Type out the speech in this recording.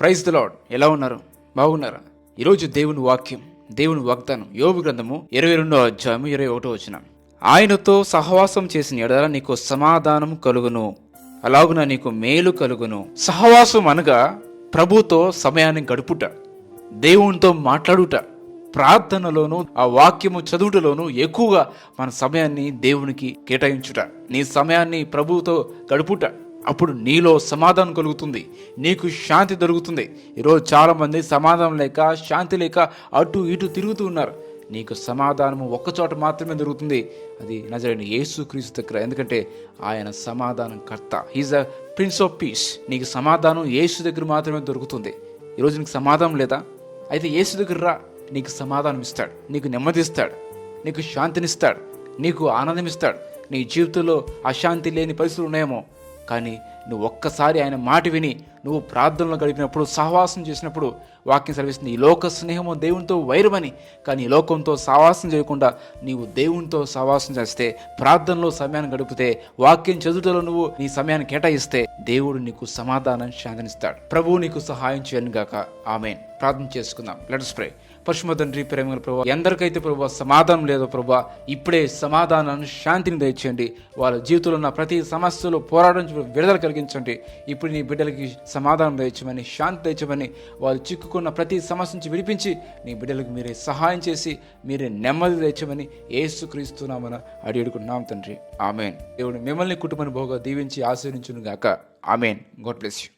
Praise the lord ఎలా ఉన్నారు? బాగున్నారా? ఈరోజు దేవుని వాక్యం దేవుని వాగ్దానం యోగు గ్రంథము ఇరవై రెండో అధ్యాయము ఇరవై ఒకటో వచ్చిన ఆయనతో సహవాసం చేసిన ఎడల నీకు సమాధానం కలుగును అలాగున నీకు మేలు కలుగును. సహవాసం అనగా ప్రభుతో సమయాన్ని గడుపుట దేవునితో మాట్లాడుట. ప్రార్థనలోను ఆ వాక్యము చదువుటలోను ఎక్కువగా మన సమయాన్ని దేవునికి కేటాయించుట నీ సమయాన్ని ప్రభువుతో గడుపుట. అప్పుడు నీలో సమాధానం కలుగుతుంది. నీకు శాంతి దొరుకుతుంది. ఈరోజు చాలామంది సమాధానం లేక శాంతి లేక అటు ఇటు తిరుగుతూ ఉన్నారు. నీకు సమాధానము ఒక్కచోట మాత్రమే దొరుకుతుంది. అది నజరైన యేసు క్రీస్తు దగ్గర. ఎందుకంటే ఆయన సమాధానం కర్త. He's a prince of peace నీకు సమాధానం యేసు దగ్గర మాత్రమే దొరుకుతుంది. ఈరోజు నీకు సమాధానం లేదా? అయితే యేసు దగ్గర రా. నీకు సమాధానం ఇస్తాడు. నీకు నెమ్మది ఇస్తాడు. నీకు శాంతినిస్తాడు. నీకు ఆనందం ఇస్తాడు. నీ జీవితంలో అశాంతి లేని పరిస్థితులు ఉన్నాయేమో. కానీ నువ్వు ఒక్కసారి ఆయన మాట విని నువ్వు ప్రార్థనలు గడిపినప్పుడు సహవాసం చేసినప్పుడు వాక్యం సెలవిస్తుంది. ఈ లోక స్నేహము దేవునితో వైరమని కానీ ఈ లోకంతో సావాసం చేయకుండా నీవు దేవునితో సావాసం చేస్తే ప్రార్థనలో సమయాన్ని గడిపితే వాక్యం చదువుటలో నువ్వు నీ సమయాన్ని కేటాయిస్తే దేవుడు నీకు సమాధానం శాంతినిస్తాడు ప్రభువు నీకు సహాయం చేయను గాక. ఆమెన్. ప్రార్థన చేసుకుందాం. లెట్స్ ప్రే పశుమ తండ్రి ప్రేమ ప్రభావ ఎందరికైతే ప్రభావ సమాధానం లేదో ప్రభా ఇప్పుడే సమాధానాన్ని శాంతిని దయచేయండి. వాళ్ళ జీవితంలో ఉన్న ప్రతి సమస్యలో పోరాటం విడుదల కలిగించండి. ఇప్పుడు నీ బిడ్డలకి సమాధానం దయచమని శాంతి దయచమని వాళ్ళు చిక్కు చిక్కుకున్న ప్రతి సమస్య నుంచి విడిపించి నీ బిడ్డలకు మీరే సహాయం చేసి మీరే నెమ్మది తెచ్చమని ఏసుక్రీస్తున్నామని అడిగడుకున్నాం తండ్రి. ఆమెన్. దేవుడు మిమ్మల్ని కుటుంబాన్ని బాగా దీవించి ఆశీర్వించును గాక ఆమెన్. God bless you.